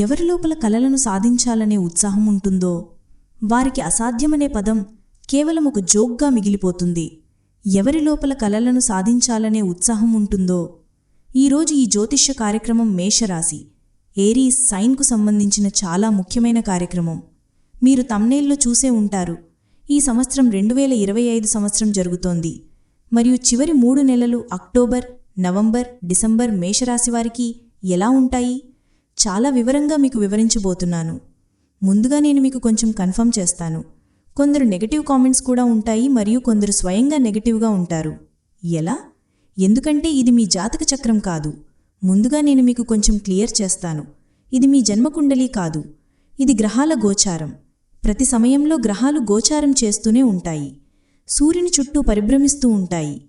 ఎవరి లోపల కలలను సాధించాలనే ఉత్సాహం ఉంటుందో వారికి అసాధ్యమనే పదం కేవలం ఒక జోక్గా మిగిలిపోతుంది. ఎవరి లోపల కలలను సాధించాలనే ఉత్సాహం ఉంటుందో ఈరోజు ఈ జ్యోతిష్య కార్యక్రమం మేషరాశి ఏరీస్ సైన్కు సంబంధించిన చాలా ముఖ్యమైన కార్యక్రమం. మీరు తమ్నేల్లో చూసే ఉంటారు. ఈ సంవత్సరం రెండు వేల ఇరవై ఐదు సంవత్సరం జరుగుతోంది. మరియు చివరి మూడు నెలలు అక్టోబర్ నవంబర్ డిసెంబర్ మేషరాశి వారికి ఎలా ఉంటాయి? చాలా వివరంగా మీకు వివరించబోతున్నాను. ముందుగా నేను మీకు కొంచెం కన్ఫర్మ్ చేస్తాను. కొందరు నెగటివ్ కామెంట్స్ కూడా ఉంటాయి మరియు కొందరు స్వయంగా నెగటివ్గా ఉంటారు. ఎలా? ఎందుకంటే ఇది మీ జాతక చక్రం కాదు. ముందుగా నేను మీకు కొంచెం క్లియర్ చేస్తాను. ఇది మీ జన్మకుండలి కాదు. ఇది గ్రహాల గోచారం. ప్రతి సమయంలో గ్రహాలు గోచారం చేస్తూనే ఉంటాయి. సూర్యుని చుట్టూ పరిభ్రమిస్తూ ఉంటాయి.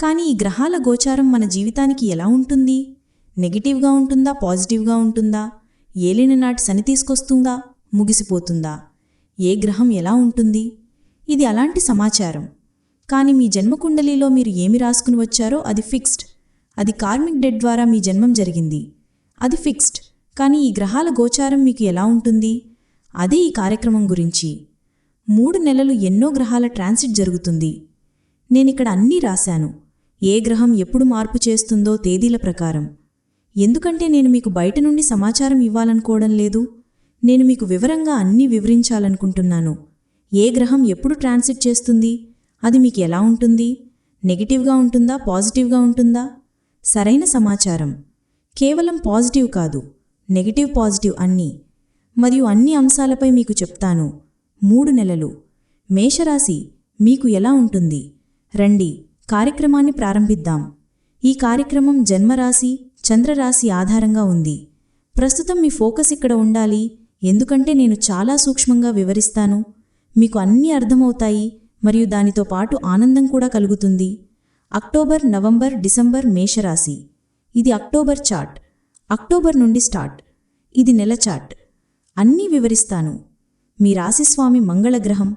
కానీ ఈ గ్రహాల గోచారం మన జీవితానికి ఎలా ఉంటుంది? నెగిటివ్గా ఉంటుందా? పాజిటివ్గా ఉంటుందా? ఏలిన నాటి సని తీసుకొస్తుందా? ముగిసిపోతుందా? ఏ గ్రహం ఎలా ఉంటుంది? ఇది అలాంటి సమాచారం. కానీ మీ జన్మకుండలిలో మీరు ఏమి రాసుకుని వచ్చారో అది ఫిక్స్డ్. అది కార్మిక్ డెడ్ ద్వారా మీ జన్మం జరిగింది. అది ఫిక్స్డ్. కానీ ఈ గ్రహాల గోచారం మీకు ఎలా ఉంటుంది? అదే ఈ కార్యక్రమం గురించి. మూడు నెలలు ఎన్నో గ్రహాల ట్రాన్సిట్ జరుగుతుంది. నేనిక్కడ అన్నీ రాశాను. ఏ గ్రహం ఎప్పుడు మార్పు చేస్తుందో తేదీల ప్రకారం. ఎందుకంటే నేను మీకు బయట నుండి సమాచారం ఇవ్వాలనుకోవడం లేదు. నేను మీకు వివరంగా అన్నీ వివరించాలనుకుంటున్నాను. ఏ గ్రహం ఎప్పుడు ట్రాన్సిట్ చేస్తుంది? అది మీకు ఎలా ఉంటుంది? నెగిటివ్గా ఉంటుందా? పాజిటివ్గా ఉంటుందా? సరైన సమాచారం. కేవలం పాజిటివ్ కాదు. నెగిటివ్ పాజిటివ్ అన్నీ. మరియు అన్ని అంశాలపై మీకు చెప్తాను. మూడు నెలలు. మేషరాశి మీకు ఎలా ఉంటుంది? రండి కార్యక్రమాన్ని ప్రారంభిద్దాం. ఈ కార్యక్రమం జన్మరాశి చంద్రరాశి ఆధారంగా ఉంది. ప్రస్తుతం మీ ఫోకస్ ఇక్కడ ఉండాలి. ఎందుకంటే నేను చాలా సూక్ష్మంగా వివరిస్తాను. మీకు అన్నీ అర్థమవుతాయి మరియు దానితో పాటు ఆనందం కూడా కలుగుతుంది. అక్టోబర్ నవంబర్ డిసెంబర్ మేషరాశి. ఇది అక్టోబర్ చార్ట్. అక్టోబర్ నుండి స్టార్ట్. ఇది నెల చార్ట్. అన్నీ వివరిస్తాను. మీ రాశిస్వామి మంగళగ్రహం.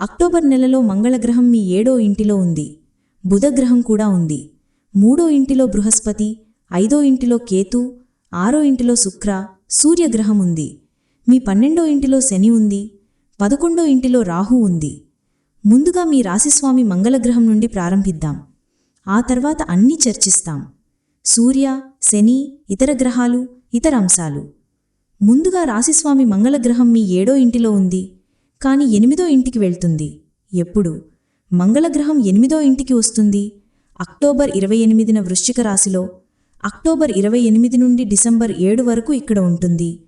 అక్టోబర్ నెలలో మంగళగ్రహం మీ ఏడో ఇంటిలో ఉంది. బుధగ్రహం కూడా ఉంది. మూడో ఇంటిలో బృహస్పతి ఐదో ఇంటిలో కేతు ఆరో ఇంటిలో శుక్ర సూర్యగ్రహం ఉంది. మీ పన్నెండో ఇంటిలో శని ఉంది. పదకొండో ఇంటిలో రాహు ఉంది. ముందుగా మీ రాశిస్వామి మంగళగ్రహం నుండి ప్రారంభిద్దాం. ఆ తర్వాత అన్నీ చర్చిస్తాం. సూర్య శని ఇతర గ్రహాలు ఇతర అంశాలు. ముందుగా రాశిస్వామి మంగళగ్రహం మీ ఏడో ఇంటిలో ఉంది కాని ఎనిమిదో ఇంటికి వెళ్తుంది. ఎప్పుడు? మంగళగ్రహం ఎనిమిదో ఇంటికి వస్తుంది. అక్టోబర్ ఇరవై ఎనిమిదిన వృశ్చిక రాశిలో అక్టోబర్ ఇరవై ఎనిమిది నుండి డిసెంబర్ ఏడు వరకు ఇక్కడ ఉంటుంది.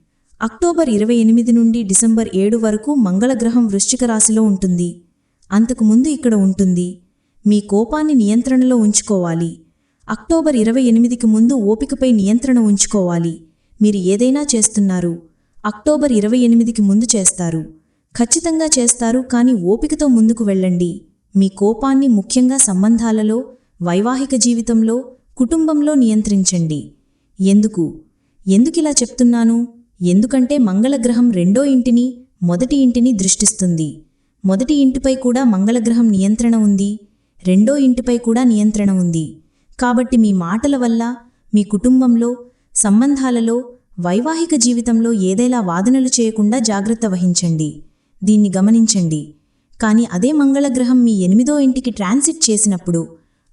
అక్టోబర్ ఇరవై ఎనిమిది నుండి డిసెంబర్ ఏడు వరకు మంగళగ్రహం వృశ్చిక రాశిలో ఉంటుంది. అంతకు ముందు ఇక్కడ ఉంటుంది. మీ కోపాన్ని నియంత్రణలో ఉంచుకోవాలి. అక్టోబర్ ఇరవై ఎనిమిదికి ముందు ఓపికపై నియంత్రణ ఉంచుకోవాలి. మీరు ఏదైనా చేస్తున్నారు. అక్టోబర్ ఇరవై ఎనిమిదికి ముందు చేస్తారు. ఖచ్చితంగా చేస్తారు కానీ ఓపికతో ముందుకు వెళ్ళండి. మీ కోపాన్ని ముఖ్యంగా సంబంధాలలో వైవాహిక జీవితంలో కుటుంబంలో నియంత్రించండి. ఎందుకు? ఎందుకిలా చెప్తున్నాను? ఎందుకంటే మంగళగ్రహం రెండో ఇంటిని మొదటి ఇంటిని దృష్టిస్తుంది. మొదటి ఇంటిపై కూడా మంగళగ్రహం నియంత్రణ ఉంది. రెండో ఇంటిపై కూడా నియంత్రణ ఉంది. కాబట్టి మీ మాటల వల్ల మీ కుటుంబంలో సంబంధాలలో వైవాహిక జీవితంలో ఏదైనా వాదనలు చేయకుండా జాగ్రత్త వహించండి. దీన్ని గమనించండి. కానీ అదే మంగళగ్రహం మీ ఎనిమిదో ఇంటికి ట్రాన్సిట్ చేసినప్పుడు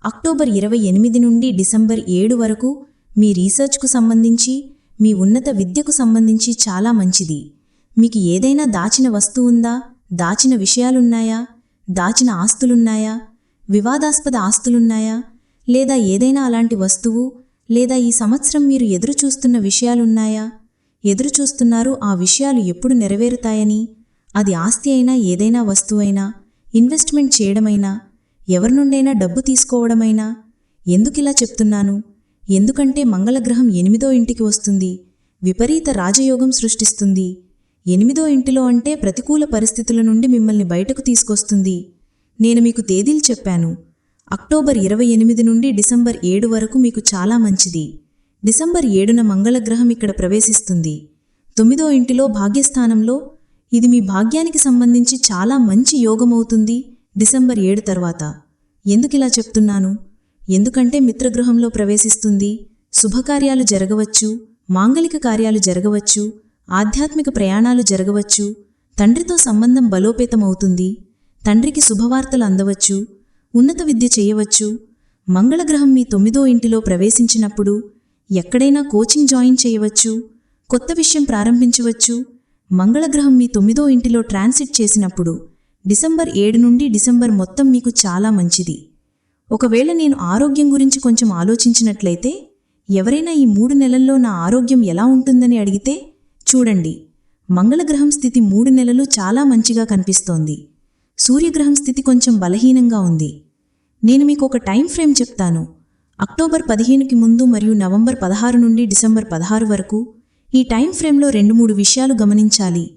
అక్టోబర్ ఇరవై ఎనిమిది నుండి డిసెంబర్ ఏడు వరకు మీ రీసెర్చ్కు సంబంధించి మీ ఉన్నత విద్యకు సంబంధించి చాలా మంచిది. మీకు ఏదైనా దాచిన వస్తువు ఉందా? దాచిన విషయాలున్నాయా? దాచిన ఆస్తులున్నాయా? వివాదాస్పద ఆస్తులున్నాయా? లేదా ఏదైనా అలాంటి వస్తువు లేదా ఈ సంవత్సరం మీరు ఎదురుచూస్తున్న విషయాలున్నాయా? ఎదురుచూస్తున్నారు ఆ విషయాలు ఎప్పుడు నెరవేరుతాయని? అది ఆస్తి అయినా ఏదైనా వస్తువైనా ఇన్వెస్ట్మెంట్ చేయడమైనా ఎవరి నుండైనా డబ్బు తీసుకోవడమైనా? ఎందుకిలా చెప్తున్నాను? ఎందుకంటే మంగళగ్రహం ఎనిమిదో ఇంటికి వస్తుంది. విపరీత రాజయోగం సృష్టిస్తుంది. ఎనిమిదో ఇంటిలో అంటే ప్రతికూల పరిస్థితుల నుండి మిమ్మల్ని బయటకు తీసుకొస్తుంది. నేను మీకు తేదీలు చెప్పాను. అక్టోబర్ ఇరవై ఎనిమిది నుండి డిసెంబర్ ఏడు వరకు మీకు చాలా మంచిది. డిసెంబర్ ఏడున మంగళగ్రహం ఇక్కడ ప్రవేశిస్తుంది. తొమ్మిదో ఇంటిలో భాగ్యస్థానంలో ఇది మీ భాగ్యానికి సంబంధించి చాలా మంచి యోగమవుతుంది డిసెంబర్ ఏడు తర్వాత. ఎందుకిలా చెప్తున్నాను? ఎందుకంటే మిత్రగృహంలో ప్రవేశిస్తుంది. శుభకార్యాలు జరగవచ్చు మాంగలిక కార్యాలు జరగవచ్చు ఆధ్యాత్మిక ప్రయాణాలు జరగవచ్చు తండ్రితో సంబంధం బలోపేతమవుతుంది తండ్రికి శుభవార్తలు అందవచ్చు ఉన్నత విద్య చేయవచ్చు. మంగళగ్రహం మీ తొమ్మిదో ఇంటిలో ప్రవేశించినప్పుడు ఎక్కడైనా కోచింగ్ జాయిన్ చేయవచ్చు. కొత్త విషయం ప్రారంభించవచ్చు. మంగళగ్రహం మీ తొమ్మిదో ఇంటిలో ట్రాన్సిట్ చేసినప్పుడు డిసెంబర్ ఏడు నుండి డిసెంబర్ మొత్తం మీకు చాలా మంచిది. ఒకవేళ నేను ఆరోగ్యం గురించి కొంచెం ఆలోచించినట్లయితే ఎవరైనా ఈ మూడు నెలల్లో నా ఆరోగ్యం ఎలా ఉంటుందని అడిగితే చూడండి. మంగళగ్రహం స్థితి మూడు నెలలు చాలా మంచిగా కనిపిస్తోంది. సూర్యగ్రహం స్థితి కొంచెం బలహీనంగా ఉంది. నేను మీకు ఒక టైం ఫ్రేమ్ చెప్తాను. అక్టోబర్ పదిహేనుకి ముందు మరియు నవంబర్ పదహారు నుండి డిసెంబర్ పదహారు వరకు ఈ టైం ఫ్రేమ్లో రెండు మూడు విషయాలు గమనించాలి.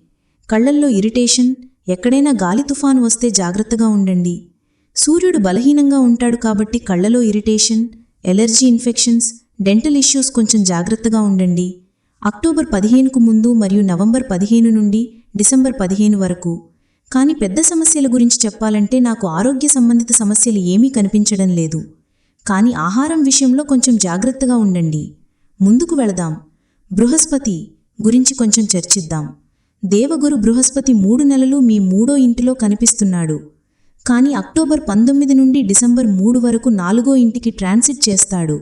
కళ్ళల్లో ఇరిటేషన్ ఎక్కడైనా గాలి తుఫాను వస్తే జాగ్రత్తగా ఉండండి. సూర్యుడు బలహీనంగా ఉంటాడు కాబట్టి కళ్ళలో irritation allergy infections dental issues కొంచెం జాగ్రత్తగా ఉండండి. అక్టోబర్ పదిహేనుకు ముందు మరియు నవంబర్ పదిహేను నుండి డిసెంబర్ పదిహేను వరకు కానీ పెద్ద సమస్యల గురించి చెప్పాలంటే నాకు ఆరోగ్య సంబంధిత సమస్యలు ఏమీ కనిపించడం లేదు. కానీ ఆహారం విషయంలో కొంచెం జాగ్రత్తగా ఉండండి. ముందుకు వెళదాం. బృహస్పతి గురించి కొంచెం చర్చిద్దాం. దేవగురు బృహస్పతి మూడు నెలలు మీ మూడో ఇంటిలో కనిపిస్తున్నాడు. కానీ అక్టోబర్ పంతొమ్మిది నుండి డిసెంబర్ మూడు వరకు నాలుగో ఇంటికి ట్రాన్సిట్ చేస్తాడు.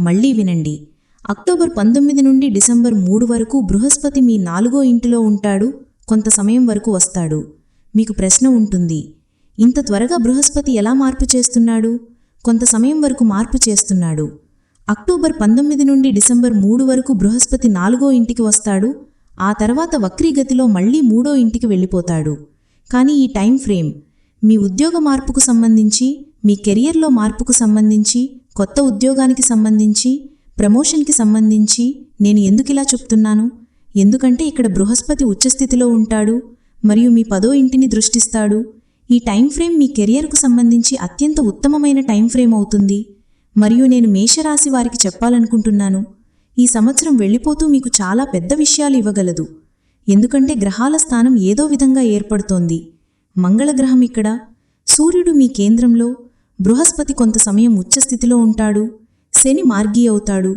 మళ్ళీ వినండి. అక్టోబర్ పంతొమ్మిది నుండి డిసెంబర్ మూడు వరకు బృహస్పతి మీ నాలుగో ఇంటిలో ఉంటాడు. కొంత సమయం వరకు వస్తాడు. మీకు ప్రశ్న ఉంటుంది. ఇంత త్వరగా బృహస్పతి ఎలా మార్పు చేస్తున్నాడు? కొంత సమయం వరకు మార్పు చేస్తున్నాడు. అక్టోబర్ పంతొమ్మిది నుండి డిసెంబర్ మూడు వరకు బృహస్పతి నాలుగో ఇంటికి వస్తాడు. ఆ తర్వాత వక్రీగతిలో మళ్ళీ మూడో ఇంటికి వెళ్ళిపోతాడు. కానీ ఈ టైం ఫ్రేమ్ మీ ఉద్యోగ మార్పుకు సంబంధించి మీ కెరియర్లో మార్పుకు సంబంధించి కొత్త ఉద్యోగానికి సంబంధించి ప్రమోషన్కి సంబంధించి నేను ఎందుకిలా చెప్తున్నాను? ఎందుకంటే ఇక్కడ బృహస్పతి ఉచ్చస్థితిలో ఉంటాడు. మరియు మీ పదో ఇంటిని దృష్టిస్తాడు. ఈ టైం ఫ్రేమ్ మీ కెరియర్కు సంబంధించి అత్యంత ఉత్తమమైన టైం ఫ్రేమ్ అవుతుంది. మరియు నేను మేషరాశి వారికి చెప్పాలనుకుంటున్నాను. ఈ సంవత్సరం వెళ్ళిపోతూ మీకు చాలా పెద్ద విషయాలు ఇవ్వగలదు. ఎందుకంటే గ్రహాల స్థానం ఏదో విధంగా ఏర్పడుతోంది. మంగళగ్రహం ఇక్కడ. సూర్యుడు మీ కేంద్రంలో. బృహస్పతి కొంత సమయం ఉచ్చస్థితిలో ఉంటాడు. శని మార్గీ అవుతాడు.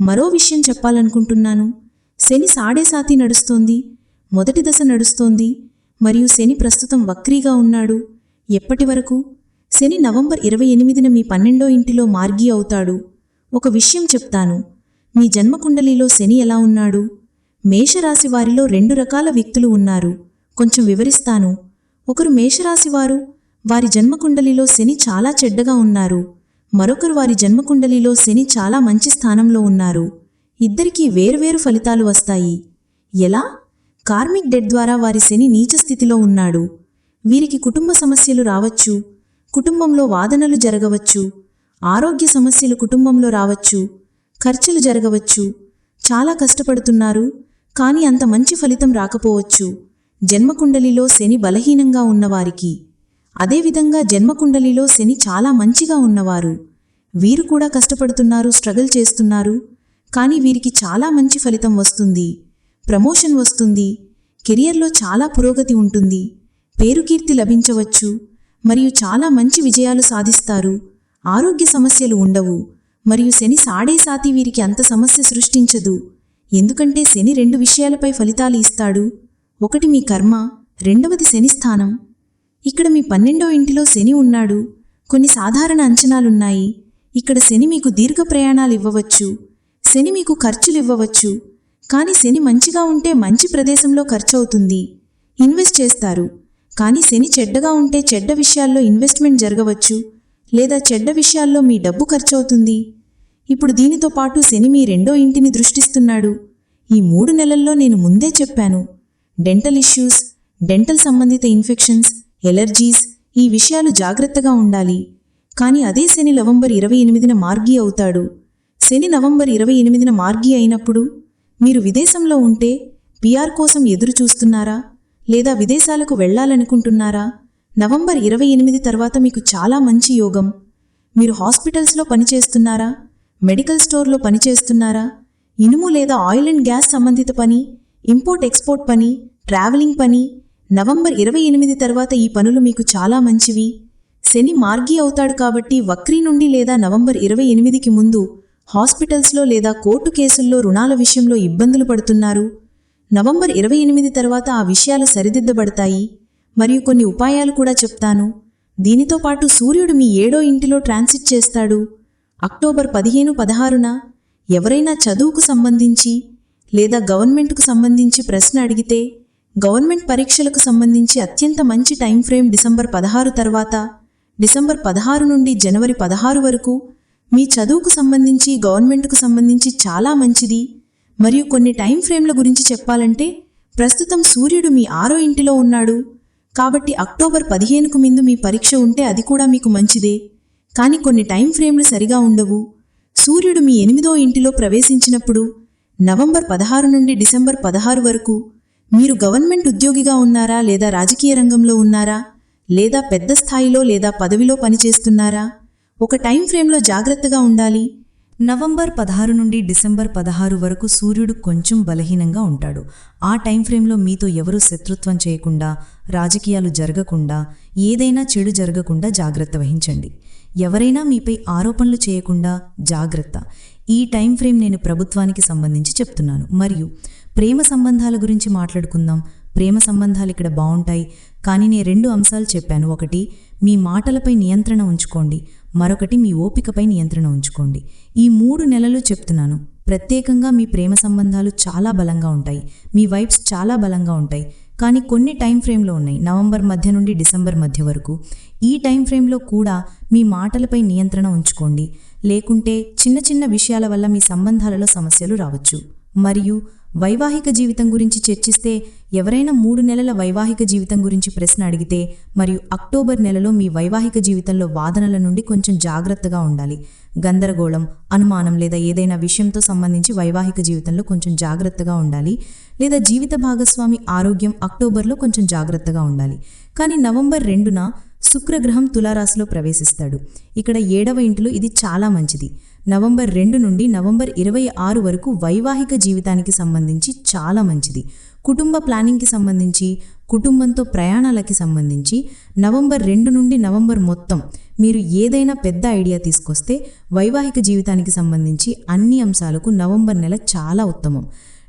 మరో విషయం చెప్పాలనుకుంటున్నాను. శని సాడేసాతి నడుస్తోంది. మొదటి దశ నడుస్తోంది. మరియు శని ప్రస్తుతం వక్రీగా ఉన్నాడు. ఎప్పటి వరకు? శని నవంబర్ ఇరవై ఎనిమిదిన మీ పన్నెండో ఇంటిలో మార్గి అవుతాడు. ఒక విషయం చెప్తాను. మీ జన్మకుండలిలో శని ఎలా ఉన్నాడు? మేషరాశి వారిలో రెండు రకాల వ్యక్తులు ఉన్నారు. కొంచెం వివరిస్తాను. ఒకరు మేషరాశివారు వారి జన్మకుండలిలో శని చాలా చెడ్డగా ఉన్నారు. మరొకరు వారి జన్మకుండలిలో శని చాలా మంచి స్థానంలో ఉన్నారు. ఇద్దరికీ వేరువేరు ఫలితాలు వస్తాయి. ఎలా? కార్మిక్ డెడ్ ద్వారా వారి శని నీచ స్థితిలో ఉన్నాడు. వీరికి కుటుంబ సమస్యలు రావచ్చు. కుటుంబంలో వాదనలు జరగవచ్చు. ఆరోగ్య సమస్యలు కుటుంబంలో రావచ్చు. ఖర్చులు జరగవచ్చు. చాలా కష్టపడుతున్నారు. కానీ అంత మంచి ఫలితం రాకపోవచ్చు. జన్మకుండలిలో శని బలహీనంగా ఉన్నవారికి. అదేవిధంగా జన్మకుండలిలో శని చాలా మంచిగా ఉన్నవారు. వీరు కూడా కష్టపడుతున్నారు స్ట్రగుల్ చేస్తున్నారు. కానీ వీరికి చాలా మంచి ఫలితం వస్తుంది. ప్రమోషన్ వస్తుంది. కెరియర్లో చాలా పురోగతి ఉంటుంది. పేరుకీర్తి లభించవచ్చు. మరియు చాలా మంచి విజయాలు సాధిస్తారు. ఆరోగ్య సమస్యలు ఉండవు. మరియు శని సాడేసాతి వీరికి అంత సమస్య సృష్టించదు. ఎందుకంటే శని రెండు విషయాలపై ఫలితాలు ఇస్తాడు. ఒకటి మీ కర్మ రెండవది శని స్థానం. ఇక్కడ మీ పన్నెండో ఇంటిలో శని ఉన్నాడు. కొన్ని సాధారణ అంచనాలున్నాయి. ఇక్కడ శని మీకు దీర్ఘ ప్రయాణాలు ఇవ్వవచ్చు. శని మీకు ఖర్చులు ఇవ్వవచ్చు. కానీ శని మంచిగా ఉంటే మంచి ప్రదేశంలో ఖర్చవుతుంది. ఇన్వెస్ట్ చేస్తారు. కానీ శని చెడ్డగా ఉంటే చెడ్డ విషయాల్లో ఇన్వెస్ట్మెంట్ జరగవచ్చు. లేదా చెడ్డ విషయాల్లో మీ డబ్బు ఖర్చవుతుంది. ఇప్పుడు దీనితో పాటు శని మీ రెండో ఇంటిని దృష్టిస్తున్నాడు. ఈ మూడు నెలల్లో నేను ముందే చెప్పాను. డెంటల్ ఇష్యూస్ డెంటల్ సంబంధిత ఇన్ఫెక్షన్స్ ఎలర్జీస్ ఈ విషయాలు జాగ్రత్తగా ఉండాలి. కానీ అదే శని నవంబర్ ఇరవై ఎనిమిదిన మార్గీ అవుతాడు. శని నవంబర్ ఇరవై ఎనిమిదిన మార్గీ అయినప్పుడు మీరు విదేశంలో ఉంటే పిఆర్ కోసం ఎదురు చూస్తున్నారా? లేదా విదేశాలకు వెళ్ళాలనుకుంటున్నారా? నవంబర్ ఇరవై ఎనిమిది తర్వాత మీకు చాలా మంచి యోగం. మీరు హాస్పిటల్స్లో పనిచేస్తున్నారా? మెడికల్ స్టోర్లో పనిచేస్తున్నారా? ఇనుము లేదా ఆయిల్ అండ్ గ్యాస్ సంబంధిత పని ఇంపోర్ట్ ఎక్స్పోర్ట్ పని ట్రావెలింగ్ పని నవంబర్ ఇరవై ఎనిమిది తర్వాత ఈ పనులు మీకు చాలా మంచివి. శని మార్గి అవుతాడు కాబట్టి వక్రీ నుండి లేదా నవంబర్ ఇరవై ఎనిమిదికి ముందు హాస్పిటల్స్లో లేదా కోర్టు కేసుల్లో రుణాల విషయంలో ఇబ్బందులు పడుతున్నారు. నవంబర్ ఇరవై ఎనిమిది తర్వాత ఆ విషయాలు సరిదిద్దబడతాయి. మరియు కొన్ని ఉపాయాలు కూడా చెప్తాను. దీనితో పాటు సూర్యుడు మీ ఏడో ఇంటిలో ట్రాన్సిట్ చేస్తాడు. అక్టోబర్ పదిహేను పదహారున ఎవరైనా చదువుకు సంబంధించి లేదా గవర్నమెంట్కు సంబంధించి ప్రశ్న అడిగితే గవర్నమెంట్ పరీక్షలకు సంబంధించి అత్యంత మంచి టైం ఫ్రేమ్ డిసెంబర్ పదహారు తర్వాత డిసెంబర్ పదహారు నుండి జనవరి పదహారు వరకు మీ చదువుకు సంబంధించి గవర్నమెంట్కు సంబంధించి చాలా మంచిది. మరియు కొన్ని టైం ఫ్రేమ్ల గురించి చెప్పాలంటే ప్రస్తుతం సూర్యుడు మీ ఆరో ఇంటిలో ఉన్నాడు. కాబట్టి అక్టోబర్ పదిహేనుకు ముందు మీ పరీక్ష ఉంటే అది కూడా మీకు మంచిదే. కానీ కొన్ని టైం ఫ్రేమ్లు సరిగా ఉండవు. సూర్యుడు మీ ఎనిమిదో ఇంటిలో ప్రవేశించినప్పుడు నవంబర్ పదహారు నుండి డిసెంబర్ పదహారు వరకు మీరు గవర్నమెంట్ ఉద్యోగిగా ఉన్నారా లేదా రాజకీయ రంగంలో ఉన్నారా లేదా పెద్ద స్థాయిలో లేదా పదవిలో పనిచేస్తున్నారా? ఒక టైం ఫ్రేమ్లో జాగ్రత్తగా ఉండాలి. నవంబర్ పదహారు నుండి డిసెంబర్ పదహారు వరకు సూర్యుడు కొంచెం బలహీనంగా ఉంటాడు. ఆ టైం ఫ్రేమ్లో మీతో ఎవరూ శత్రుత్వం చేయకుండా రాజకీయాలు జరగకుండా ఏదైనా చెడు జరగకుండా జాగ్రత్త వహించండి. ఎవరైనా మీపై ఆరోపణలు చేయకుండా జాగ్రత్త. ఈ టైం ఫ్రేమ్ నేను ప్రభుత్వానికి సంబంధించి చెప్తున్నాను. మరియు ప్రేమ సంబంధాల గురించి మాట్లాడుకుందాం. ప్రేమ సంబంధాలు ఇక్కడ బాగుంటాయి. కానీ నేను రెండు అంశాలు చెప్పాను. ఒకటి మీ మాటలపై నియంత్రణ ఉంచుకోండి. మరొకటి మీ ఓపికపై నియంత్రణ ఉంచుకోండి. ఈ మూడు నెలలు చెప్తున్నాను. ప్రత్యేకంగా మీ ప్రేమ సంబంధాలు చాలా బలంగా ఉంటాయి. మీ వైబ్స్ చాలా బలంగా ఉంటాయి. కానీ కొన్ని టైం ఫ్రేమ్లో ఉన్నాయి. నవంబర్ మధ్య నుండి డిసెంబర్ మధ్య వరకు. ఈ టైం ఫ్రేమ్లో కూడా మీ మాటలపై నియంత్రణ ఉంచుకోండి. లేకుంటే చిన్న చిన్న విషయాల వల్ల మీ సంబంధాలలో సమస్యలు రావచ్చు. మరియు వైవాహిక జీవితం గురించి చర్చిస్తే ఎవరైనా మూడు నెలల వైవాహిక జీవితం గురించి ప్రశ్న అడిగితే మరియు అక్టోబర్ నెలలో మీ వైవాహిక జీవితంలో వాదనల నుండి కొంచెం జాగ్రత్తగా ఉండాలి. గందరగోళం అనుమానం లేదా ఏదైనా విషయంతో సంబంధించి వైవాహిక జీవితంలో కొంచెం జాగ్రత్తగా ఉండాలి. లేదా జీవిత భాగస్వామి ఆరోగ్యం అక్టోబర్లో కొంచెం జాగ్రత్తగా ఉండాలి. కానీ నవంబర్ రెండున శుక్రగ్రహం తులారాశిలో ప్రవేశిస్తాడు. ఇక్కడ ఏడవ ఇంటిలో ఇది చాలా మంచిది. నవంబర్ రెండు నుండి నవంబర్ ఇరవై ఆరు వరకు వైవాహిక జీవితానికి సంబంధించి చాలా మంచిది. కుటుంబ ప్లానింగ్కి సంబంధించి కుటుంబంతో ప్రయాణాలకి సంబంధించి నవంబర్ రెండు నుండి నవంబర్ మొత్తం మీరు ఏదైనా పెద్ద ఐడియా తీసుకొస్తే వైవాహిక జీవితానికి సంబంధించి అన్ని అంశాలకు నవంబర్ నెల చాలా ఉత్తమం.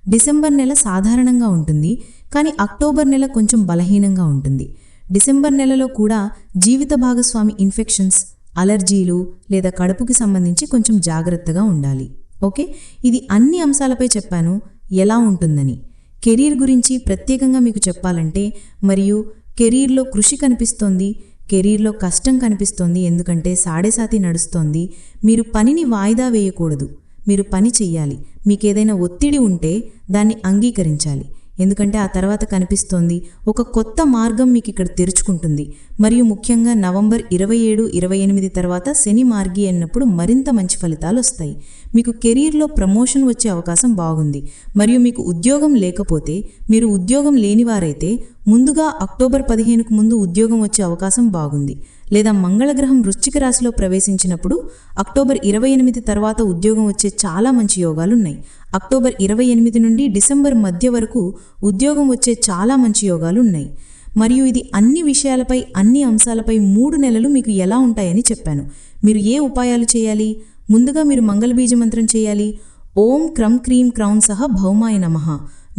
డిసెంబర్ నెల సాధారణంగా ఉంటుంది. కానీ అక్టోబర్ నెల కొంచెం బలహీనంగా ఉంటుంది. డిసెంబర్ నెలలో కూడా జీవిత భాగస్వామి ఇన్ఫెక్షన్స్ అలర్జీలు లేదా కడుపుకి సంబంధించి కొంచెం జాగ్రత్తగా ఉండాలి. ఓకే? ఇది అన్ని అంశాలపై చెప్పాను. ఎలా ఉంటుందని. కెరీర్ గురించి ప్రత్యేకంగా మీకు చెప్పాలంటే మరియు కెరీర్లో కృషి కనిపిస్తోంది కెరీర్లో కష్టం కనిపిస్తోంది ఎందుకంటే సాడేసాతి నడుస్తోంది. మీరు పనిని వాయిదా వేయకూడదు. మీరు పని చెయ్యాలి. మీకేదైనా ఒత్తిడి ఉంటే దాన్ని అంగీకరించాలి. ఎందుకంటే ఆ తర్వాత కనిపిస్తోంది ఒక కొత్త మార్గం మీకు ఇక్కడ తెరుచుకుంటుంది. మరియు ముఖ్యంగా నవంబర్ ఇరవై ఏడు ఇరవై ఎనిమిది తర్వాత శని మార్గి అన్నప్పుడు మరింత మంచి ఫలితాలు వస్తాయి మీకు కెరీర్లో ప్రమోషన్ వచ్చే అవకాశం బాగుంది. మరియు మీకు ఉద్యోగం లేకపోతే మీరు ఉద్యోగం లేనివారైతే ముందుగా అక్టోబర్ పదిహేనుకు ముందు ఉద్యోగం వచ్చే అవకాశం బాగుంది. లేదా మంగళగ్రహం వృశ్చిక రాశిలో ప్రవేశించినప్పుడు అక్టోబర్ ఇరవై ఎనిమిది తర్వాత ఉద్యోగం వచ్చే చాలా మంచి యోగాలున్నాయి. అక్టోబర్ ఇరవై ఎనిమిది నుండి డిసెంబర్ మధ్య వరకు ఉద్యోగం వచ్చే చాలా మంచి యోగాలు ఉన్నాయి మరియు ఇది అన్ని విషయాలపై అన్ని అంశాలపై మూడు నెలలు మీకు ఎలా ఉంటాయని చెప్పాను. మీరు ఏ ఉపాయాలు చేయాలి? ముందుగా మీరు మంగళబీజ మంత్రం చేయాలి. ఓం క్రం క్రీం క్రౌన్ సహ భౌమాయ నమః.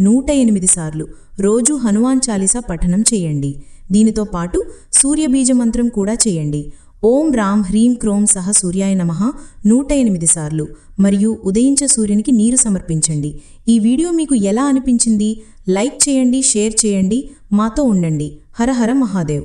నూట ఎనిమిది సార్లు. రోజు హనుమాన్ చాలీసా పఠనం చేయండి. దీనితో పాటు సూర్యబీజ మంత్రం కూడా చేయండి. ఓం రామ్ హ్రీం క్రోం సహ సూర్యాయ నమః నూట ఎనిమిది సార్లు. మరియు ఉదయించే సూర్యునికి నీరు సమర్పించండి. ఈ వీడియో మీకు ఎలా అనిపించింది? లైక్ చేయండి షేర్ చేయండి. మాతో ఉండండి. హర హర మహాదేవ్.